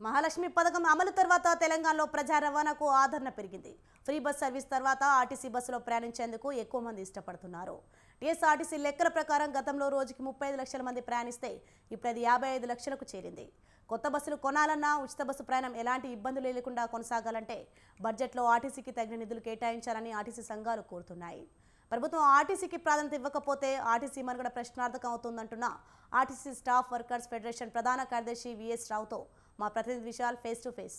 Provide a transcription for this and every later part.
మహాలక్ష్మి పథకం అమలు తర్వాత తెలంగాణలో ప్రజా రవాణాకు ఆదరణ పెరిగింది. ఫ్రీ బస్ సర్వీస్ తర్వాత ఆర్టీసీ బస్సులో ప్రయాణించేందుకు ఎక్కువ మంది ఇష్టపడుతున్నారు. టీఎస్ఆర్టీసీ లెక్కల ప్రకారం గతంలో రోజుకి ముప్పై ఐదు లక్షల మంది ప్రయాణిస్తే ఇప్పుడు అది యాభై ఐదు లక్షలకు చేరింది. కొత్త బస్సులు కొనాలన్నా ఉచిత బస్సు ప్రయాణం ఎలాంటి ఇబ్బందులు లేకుండా కొనసాగాలంటే బడ్జెట్లో ఆర్టీసీకి తగిన నిధులు కేటాయించాలని ఆర్టీసీ సంఘాలు కోరుతున్నాయి. ప్రభుత్వం ఆర్టీసీకి ప్రాధాన్యత ఇవ్వకపోతే ఆర్టీసీ మనుగడ ప్రశ్నార్థకం అవుతుందంటున్న ఆర్టీసీ స్టాఫ్ వర్కర్స్ ఫెడరేషన్ ప్రధాన కార్యదర్శి విఎస్ రావుతో మా ప్రతినిధి విశాల్ ఫేస్ టు ఫేస్.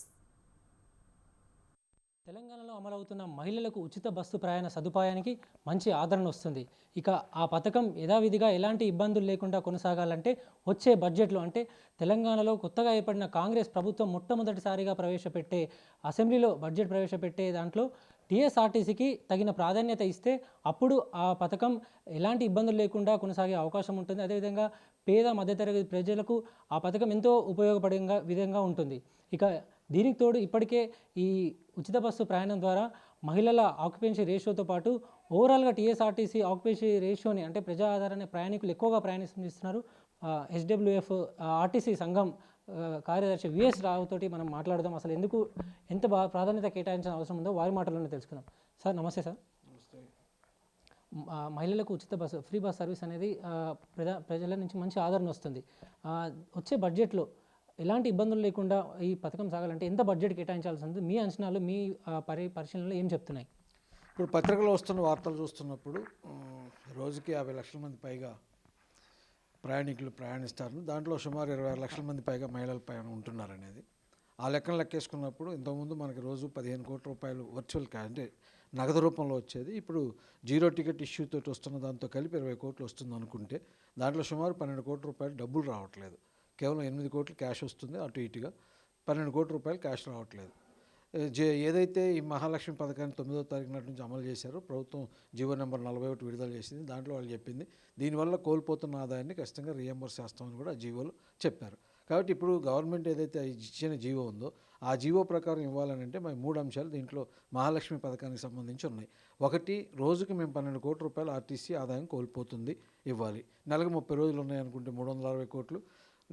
తెలంగాణలో అమలవుతున్న మహిళలకు ఉచిత బస్సు ప్రయాణ సదుపాయానికి మంచి ఆదరణ వస్తుంది. ఇక ఆ పథకం యథావిధిగా ఎలాంటి ఇబ్బందులు లేకుండా కొనసాగాలంటే వచ్చే బడ్జెట్లో అంటే తెలంగాణలో కొత్తగా ఏర్పడిన కాంగ్రెస్ ప్రభుత్వం మొట్టమొదటిసారిగా ప్రవేశపెట్టే అసెంబ్లీలో బడ్జెట్ ప్రవేశపెట్టే దాంట్లో టీఎస్ఆర్టీసీకి తగిన ప్రాధాన్యత ఇస్తే అప్పుడు ఆ పథకం ఎలాంటి ఇబ్బందులు లేకుండా కొనసాగే అవకాశం ఉంటుంది. అదేవిధంగా పేద మధ్యతరగతి ప్రజలకు ఆ పథకం ఎంతో ఉపయోగపడే విధంగా ఉంటుంది. ఇక దీనికి తోడు ఇప్పటికే ఈ ఉచిత బస్సు ప్రయాణం ద్వారా మహిళల ఆక్యుపెన్సీ రేషియోతో పాటు ఓవరాల్గా టీఎస్ఆర్టీసీ ఆక్యుపెన్సీ రేషియోని అంటే ప్రజా ఆధారణ ప్రయాణికులు ఎక్కువగా ప్రయాణిస్తున్నారు. హెచ్డబ్ల్యూఎఫ్ ఆర్టీసీ సంఘం కార్యదర్శి విఎస్ రావు తోటి మనం మాట్లాడదాం. అసలు ఎందుకు ఎంత బా ప్రాధాన్యత కేటాయించిన అవసరం ఉందో వారి మాటల్లోనే తెలుసుకుందాం. సార్ నమస్తే సార్. మహిళలకు ఉచిత బస్సు ఫ్రీ బస్ సర్వీస్ అనేది ప్రజా ప్రజల నుంచి మంచి ఆదరణ వస్తుంది. వచ్చే బడ్జెట్లో ఎలాంటి ఇబ్బందులు లేకుండా ఈ పథకం సాగాలంటే ఎంత బడ్జెట్ కేటాయించాల్సి ఉంది? మీ అంచనాలు మీ పరి పరిశీలనలో ఏం చెప్తున్నాయి? ఇప్పుడు పత్రికలో వస్తున్న వార్తలు చూస్తున్నప్పుడు రోజుకి యాభై లక్షల మంది పైగా ప్రయాణికులు ప్రయాణిస్తారు. దాంట్లో సుమారు ఇరవై ఆరు లక్షల మంది పైగా మహిళలు పైన ఉంటున్నారనేది. ఆ లెక్కను లెక్కేసుకున్నప్పుడు ఇంతకుముందు మనకి రోజు పదిహేను కోట్ల రూపాయలు వర్చువల్ క్యా అంటే నగదు రూపంలో వచ్చేది. ఇప్పుడు జీరో టికెట్ ఇష్యూతో వస్తున్న దాంతో కలిపి ఇరవై కోట్లు వస్తుంది అనుకుంటే దాంట్లో సుమారు పన్నెండు కోట్ల రూపాయలు డబ్బులు రావట్లేదు. కేవలం ఎనిమిది కోట్లు క్యాష్ వస్తుంది అటు ఇటుగా. పన్నెండు కోట్ల రూపాయలు క్యాష్ రావట్లేదు. ఏదైతే ఈ మహాలక్ష్మి పథకాన్ని తొమ్మిదో తారీఖు నాటి నుంచి అమలు చేశారో ప్రభుత్వం జీవో నెంబర్ నలభై ఒకటి విడుదల చేసింది. దాంట్లో వాళ్ళు చెప్పింది దీనివల్ల కోల్పోతున్న ఆదాయాన్ని ఖచ్చితంగా రియంబర్స్ చేస్తామని కూడా జీవోలు చెప్పారు. కాబట్టి ఇప్పుడు గవర్నమెంట్ ఏదైతే ఇచ్చిన జీవో ఉందో ఆ జీవో ప్రకారం ఇవ్వాలని అంటే మరి మూడు అంశాలు దీంట్లో మహాలక్ష్మి పథకానికి సంబంధించి ఉన్నాయి. ఒకటి రోజుకి మేము పన్నెండు కోట్ల రూపాయలు ఆర్టీసీ ఆదాయం కోల్పోతుంది ఇవ్వాలి. నెలకు ముప్పై రోజులు ఉన్నాయనుకుంటే మూడు వందల అరవై కోట్లు.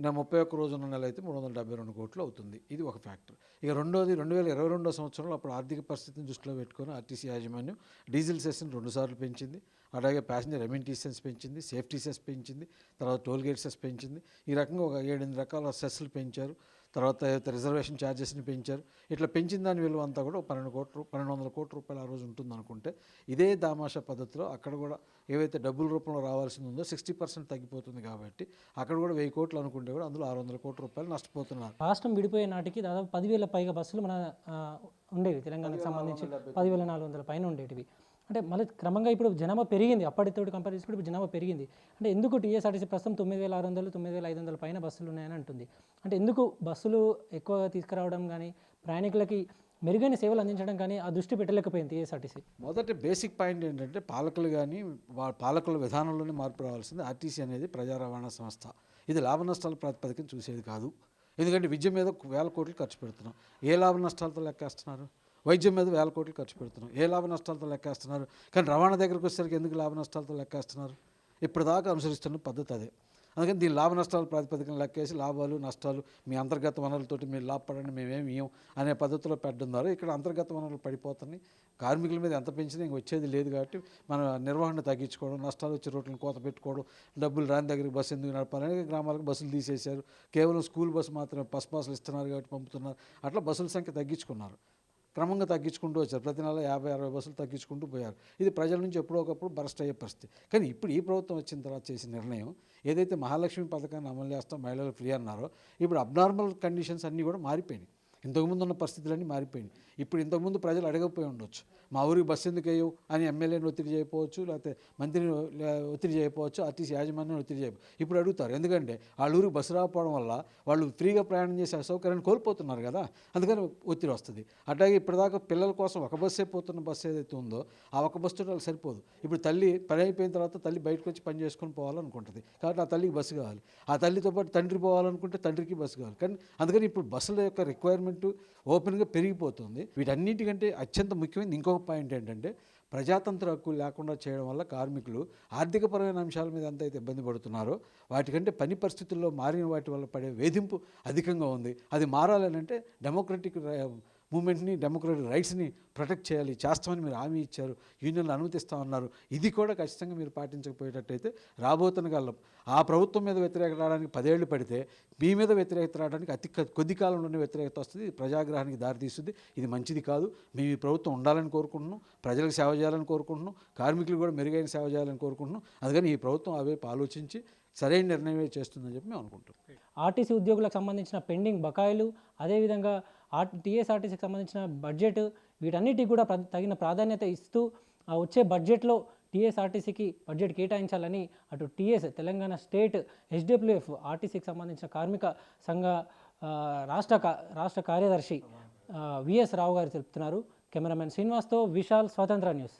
నా ముప్పై ఒక్క రోజున్న నెల అయితే మూడు వందల డెబ్బై రెండు కోట్లు అవుతుంది. ఇది ఒక ఫ్యాక్టర్. ఇక రెండోది రెండు వేల ఇరవై రెండో సంవత్సరంలో అప్పుడు ఆర్థిక పరిస్థితిని దృష్టిలో పెట్టుకొని ఆర్టీసీ యాజమాన్యం డీజిల్ సెస్ని రెండుసార్లు పెంచింది. అలాగే ప్యాసింజర్ ఎమ్యూనిటీ సెస్ పెంచింది సేఫ్టీ సెస్ పెంచింది తర్వాత టోల్ గేట్ సెస్ పెంచింది. ఈ రకంగా ఒక ఏడెనిమిది రకాల సెస్లు పెంచారు. తర్వాత రిజర్వేషన్ ఛార్జెస్ని పెంచారు. ఇట్లా పెంచిన దాని విలువ అంతా కూడా ఒక పన్నెండు కోట్ల పన్నెండు వందల కోట్ల రూపాయలు ఆ రోజు ఉంటుంది అనుకుంటే ఇదే దామాషా పద్ధతిలో అక్కడ కూడా ఏవైతే డబ్బుల రూపంలో రావాల్సింది ఉందో సిక్స్టీ పర్సెంట్ తగ్గిపోతుంది కాబట్టి అక్కడ కూడా వెయ్యి కోట్లు అనుకుంటే కూడా అందులో ఆరు వందల కోట్ల రూపాయలు నష్టపోతున్నారు. రాష్ట్రం విడిపోయే నాటికి దాదాపు పదివేల పైగా బస్సులు మన ఉండేవి తెలంగాణకు సంబంధించి పదివేల నాలుగు వందల పైన ఉండేటివి. అంటే మళ్ళీ క్రమంగా ఇప్పుడు జనాభా పెరిగింది. అప్పటితో కంపేర్ చేసుకుంటే ఇప్పుడు జనాభా పెరిగింది. అంటే ఎందుకు టీఎస్ఆర్టీసీ ప్రస్తుతం తొమ్మిది వేల ఆరు వందలు తొమ్మిది వేల ఐదు వందల పైన బస్సులు ఉన్నాయని అంటుంది. అంటే ఎందుకు బస్సులు ఎక్కువగా తీసుకురావడం కానీ ప్రయాణికులకి మెరుగైన సేవలు అందించడం కానీ ఆ దృష్టి పెట్టలేకపోయింది టీఎస్ఆర్టీసీ? మొదటి బేసిక్ పాయింట్ ఏంటంటే పాలకులు కానీ వా- పాలకుల విధానంలోనే మార్పు రావాల్సింది ఆర్టీసీ అనేది ప్రజా రవాణా సంస్థ. ఇది లాభ నష్టాల ప్రాతిపదికన చూసేది కాదు. ఎందుకంటే విద్య మీద వేల కోట్లు ఖర్చు పెడుతున్నాం. ఏ లాభ నష్టాలతో లెక్కేస్తున్నారు? వైద్యం మీద వేల కోట్లు ఖర్చు పెడుతున్నాం ఏ లాభ నష్టాలతో లెక్కేస్తున్నారు? కానీ రవాణా దగ్గరకు వచ్చేసరికి ఎందుకు లాభ నష్టాలతో లెక్కేస్తున్నారు? ఇప్పటిదాకా అనుసరిస్తున్న పద్ధతి అదే. అందుకని దీని లాభ నష్టాల ప్రాతిపదికన లెక్కేసి లాభాలు నష్టాలు మీ అంతర్గత వనరులతోటి మీరు లాభపడండి మేమేమి ఇయ్యం అనే పద్ధతిలో పెట్టడం ద్వారా ఇక్కడ అంతర్గత వనరులు పడిపోతున్నాయి. కార్మికుల మీద ఎంత పెంచినా ఇంక వచ్చేది లేదు కాబట్టి మన నిర్వహణ తగ్గించుకోవడం నష్టాలు వచ్చే రోడ్లను కోత పెట్టుకోవడం డబ్బులు రాని దగ్గరికి బస్సు ఎందుకు నడపాలని గ్రామాలకు బస్సులు తీసేశారు. కేవలం స్కూల్ బస్సు మాత్రమే బస్ పాసులు ఇస్తున్నారు కాబట్టి పంపుతున్నారు. అట్లా బస్సుల సంఖ్య తగ్గించుకున్నారు. క్రమంగా తగ్గించుకుంటూ వచ్చారు. ప్రతి నెల యాభై అరవై బస్సులు తగ్గించుకుంటూ పోయారు. ఇది ప్రజల నుంచి ఎప్పుడో ఒకప్పుడు బరస్ట్ అయ్యే పరిస్థితి. కానీ ఇప్పుడు ఈ ప్రభుత్వం వచ్చిన తర్వాత చేసిన నిర్ణయం ఏదైతే మహాలక్ష్మి పథకాన్ని అమలు చేస్తాం మహిళలు ఫ్రీ అన్నారో ఇప్పుడు అబ్నార్మల్ కండిషన్స్ అన్నీ కూడా మారిపోయినాయి. ఇంతకుముందు ఉన్న పరిస్థితులన్నీ మారిపోయినాయి. ఇప్పుడు ఇంతకుముందు ప్రజలు అడగకపోయి ఉండొచ్చు. మా ఊరికి బస్సు ఎందుకు వేయవు అని ఎమ్మెల్యేని ఒత్తిడి చేయకపోవచ్చు లేకపోతే మంత్రిని ఒత్తిడి చేయకపోవచ్చు ఆర్టీసీ యాజమాన్యాన్ని ఒత్తిడి చేయకపోవచ్చు ఇప్పుడు అడుగుతారు. ఎందుకంటే వాళ్ళ ఊరికి బస్సు రాకపోవడం వల్ల వాళ్ళు ఫ్రీగా ప్రయాణం చేసే సౌకర్యాన్ని కోల్పోతున్నారు కదా. అందుకని ఒత్తిడి వస్తుంది. అట్లాగే ఇప్పటిదాకా పిల్లల కోసం ఒక బస్సే పోతున్న బస్సు ఏదైతే ఉందో ఆ ఒక బస్సు వాళ్ళు సరిపోదు. ఇప్పుడు తల్లి పని అయిపోయిన తర్వాత తల్లి బయటకు వచ్చి పని చేసుకొని పోవాలనుకుంటుంది. కాబట్టి ఆ తల్లికి బస్సు కావాలి. ఆ తల్లితో పాటు తండ్రి పోవాలనుకుంటే తండ్రికి బస్సు కావాలి. కానీ అందుకని ఇప్పుడు బస్సుల యొక్క రిక్వైర్మెంట్ ఓపెన్గా పెరిగిపోతుంది. వీటన్నిటికంటే అత్యంత ముఖ్యమైనది ఇంకొక పాయింట్ ఏంటంటే ప్రజాతంత్ర హక్కులు లేకుండా చేయడం వల్ల కార్మికులు ఆర్థికపరమైన అంశాల మీద ఎంత అయితే ఇబ్బంది పడుతున్నారో వాటికంటే పని పరిస్థితుల్లో మారిన వాటి వల్ల పడే వేధింపు అధికంగా ఉంది. అది మారాలని అంటే డెమోక్రటిక్ మూమెంట్ని డెమోక్రటిక్ రైట్స్ని ప్రొటెక్ట్ చేయాలి. చేస్తామని మీరు హామీ ఇచ్చారు. యూనియన్లు అనుమతిస్తామన్నారు ఇది కూడా ఖచ్చితంగా మీరు పాటించకపోయేటట్టయితే రాబోతున్న కాలం ఆ ప్రభుత్వం మీద వ్యతిరేకత రావడానికి పదేళ్ళు పడితే మీ మీద వ్యతిరేకత రావడానికి అతి కొద్ది కాలంలోనే వ్యతిరేకత వస్తుంది. ప్రజాగ్రహానికి దారితీస్తుంది. ఇది మంచిది కాదు. మేము ఈ ప్రభుత్వం ఉండాలని కోరుకుంటున్నాం. ప్రజలకు సేవ చేయాలని కోరుకుంటున్నాం. కార్మికులు కూడా మెరుగైన సేవ చేయాలని కోరుకుంటున్నాం. అందుకని ఈ ప్రభుత్వం అవేపు ఆలోచించి సరైన నిర్ణయమే చేస్తుందని చెప్పి మేము అనుకుంటున్నాం. ఆర్టీసీ ఉద్యోగులకు సంబంధించిన పెండింగ్ బకాయిలు అదేవిధంగా ఆర్ టీఎస్ఆర్టీసీకి సంబంధించిన బడ్జెట్ వీటన్నిటికి కూడా తగిన ప్రాధాన్యత ఇస్తూ ఆ వచ్చే బడ్జెట్లో టీఎస్ఆర్టీసీకి బడ్జెట్ కేటాయించాలని అటు టీఎస్ తెలంగాణ స్టేట్ హెచ్డబ్ల్యూఎఫ్ ఆర్టీసీకి సంబంధించిన కార్మిక సంఘ రాష్ట్ర కా- రాష్ట్ర కార్యదర్శి విఎస్ రావు గారు తెలుపుతున్నారు. కెమెరామెన్ శ్రీనివాస్తో విశాల్ స్వతంత్ర న్యూస్.